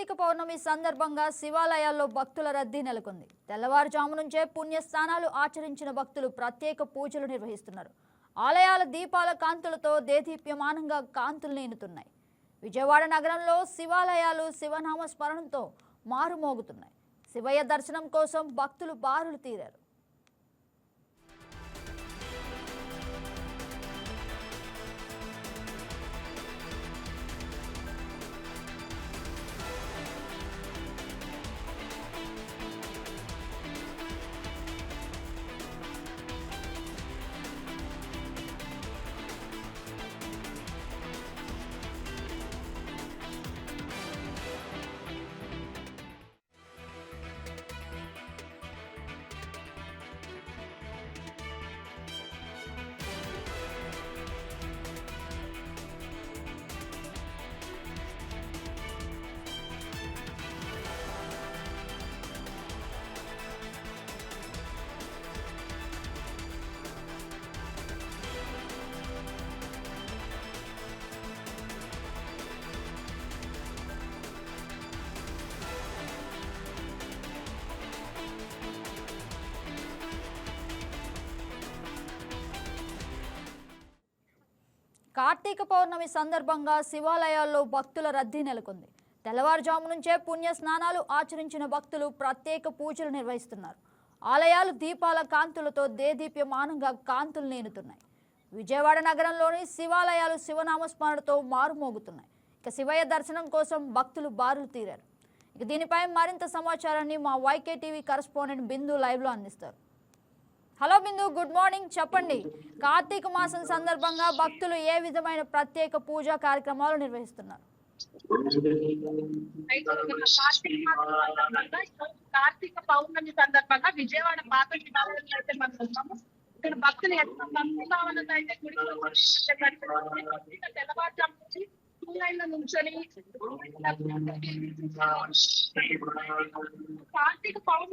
కార్తీక పౌర్ణమి సందర్భంగా శివాలయాల్లో భక్తుల రద్దీ నెలకొంది. తెల్లవారుజాము నుంచే పుణ్యస్థానాలు ఆచరించిన భక్తులు ప్రత్యేక పూజలు నిర్వహిస్తున్నారు. ఆలయాల దీపాల కాంతులతో దేదీప్యమానంగా కాంతులు నేనుతున్నాయి. విజయవాడ నగరంలో శివాలయాలు శివనామ స్మరణతో మారుమోగుతున్నాయి. శివయ్య దర్శనం కోసం భక్తులు బారులు తీరారు. కార్తీక పౌర్ణమి సందర్భంగా శివాలయాల్లో భక్తుల రద్దీ నెలకొంది. తెల్లవారుజాము నుంచే పుణ్య స్నానాలు ఆచరించిన భక్తులు ప్రత్యేక పూజలు నిర్వహిస్తున్నారు. ఆలయాలు దీపాల కాంతులతో దేదీప్యమానంగా కాంతులు నేనుతున్నాయి. విజయవాడ నగరంలోని శివాలయాలు శివనామస్మరణతో మారుమోగుతున్నాయి. ఇక శివయ్య దర్శనం కోసం భక్తులు బారులు తీరారు. ఇక దీనిపై మరింత సమాచారాన్ని మా వైకే టీవీ కరస్పాండెంట్ బిందు లైవ్లో అందిస్తారు. Hello Bindu good morning. చెప్పండి. కార్తీక మాసం సందర్భంగా భక్తులు ఏ విధమైన ప్రత్యేక పూజా కార్యక్రమాలు నిర్వహిస్తున్నారు? కార్తీక పౌర్ణమి సందర్భంగా విజయవాడ పాత అయితే మనం ఉన్నాము. ఇక్కడ భక్తులు ఎంతో భక్తి భావనతో అయితే గుడికి వచ్చి కనిపిస్తుంది. ఇక తెల్లవారుజాము నుంచి నుంచొని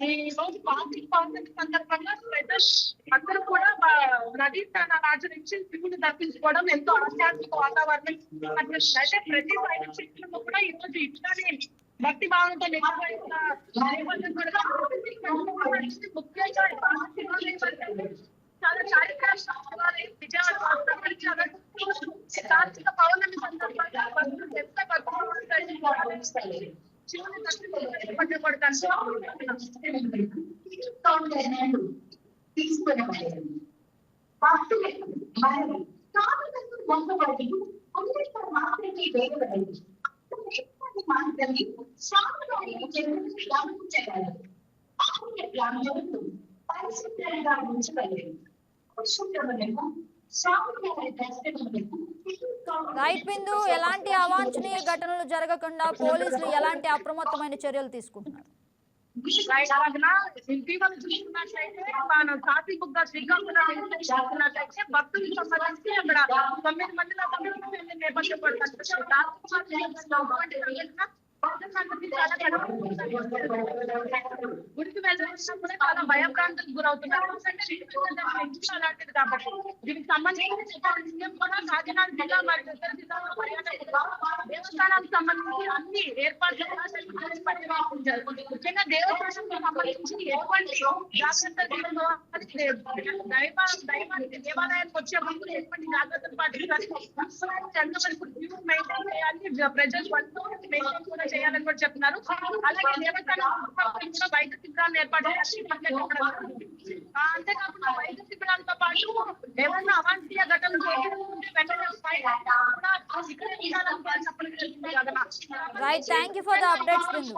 ఈ రోజు కార్తీక పౌర్ణమి సందర్భంగా స్పెషల్ అందరూ కూడా బ- తన రాజు నుంచి శివుని దర్శించుకోవడం ఎంతో ఆధ్యాత్మిక వాతావరణం. అయితే ప్రతి సైనిక శక్తులను కూడా ఈ రోజు ఇట్లానే భక్తి భావంతో నిర్వహిస్తున్న ముఖ్యంగా చాలా చారిత్రక విజయవాడ కార్తీక పౌర్ణమి సందర్భంగా భక్తులు ఎంత భక్తులు శివుని భక్తులు మరి కానుకలు వంగబడి పుణ్యత మాత్రమే వేయబడింది మాత్రమే స్వామివారి జన్మను గమనించగలరు పరిశుభ్రంగా ఉంచగలరు పరిశుభ్రములకు రైట్ బిందు ఎలాంటి అవాంఛనీయ ఘటనలు జరగకుండా పోలీసులు ఎలాంటి అప్రమత్తమైన చర్యలు తీసుకుంటున్నారు ఇటీవల చూసుకున్నట్లయితే మన శ్రీకాకుళం చూసుకున్నట్లయితే సంబంధించి అక్కడ తొమ్మిది మందిలో తొమ్మిది మంది నేపథ్యం గుడికి వెళ్ళినప్పుడు చాలా భయభ్రాంతులకు గురవుతున్నారు ఎందుకంటే అలాంటిది కాబట్టి దీనికి సంబంధించి విషయం కూడా కాకినాడ జిల్లా మరియు ఇతర జిల్లాలో పర్యాటకులు దేవస్థానానికి సంబంధించి అన్ని ఏర్పాట్లు కూడా చేసి పర్యవేక్షించారు ముఖ్యంగా దేవస్థానానికి సంబంధించి ఎటువంటి జాగ్రత్తలు తీసుకోవాలి దైవ దైవానికి దేవాలయానికి వచ్చే ముందు ఎటువంటి జాగ్రత్తలు పాటించాలి ఎంతవరకు క్యూ మెయింటైన్ చేయాలి ప్రజలు వంటలు మెయింటైన్ కూడా చేయాలని కూడా చెప్తున్నారు అలాగే దేవస్థానం కూడా వైద్య శిబిరాలను ఏర్పాటు చేసి ఆ, అంతేకాకుండా వైద్య శిబిరాలతో పాటు ఏమన్నా అవాంఛనీయ ఘటనలు జరుగుతుంటే వెంటనే పై కూడా ఇక్కడ ఉండాలని కూడా చెప్పడం జరుగుతుంది కదా right thank you for the updates Bindu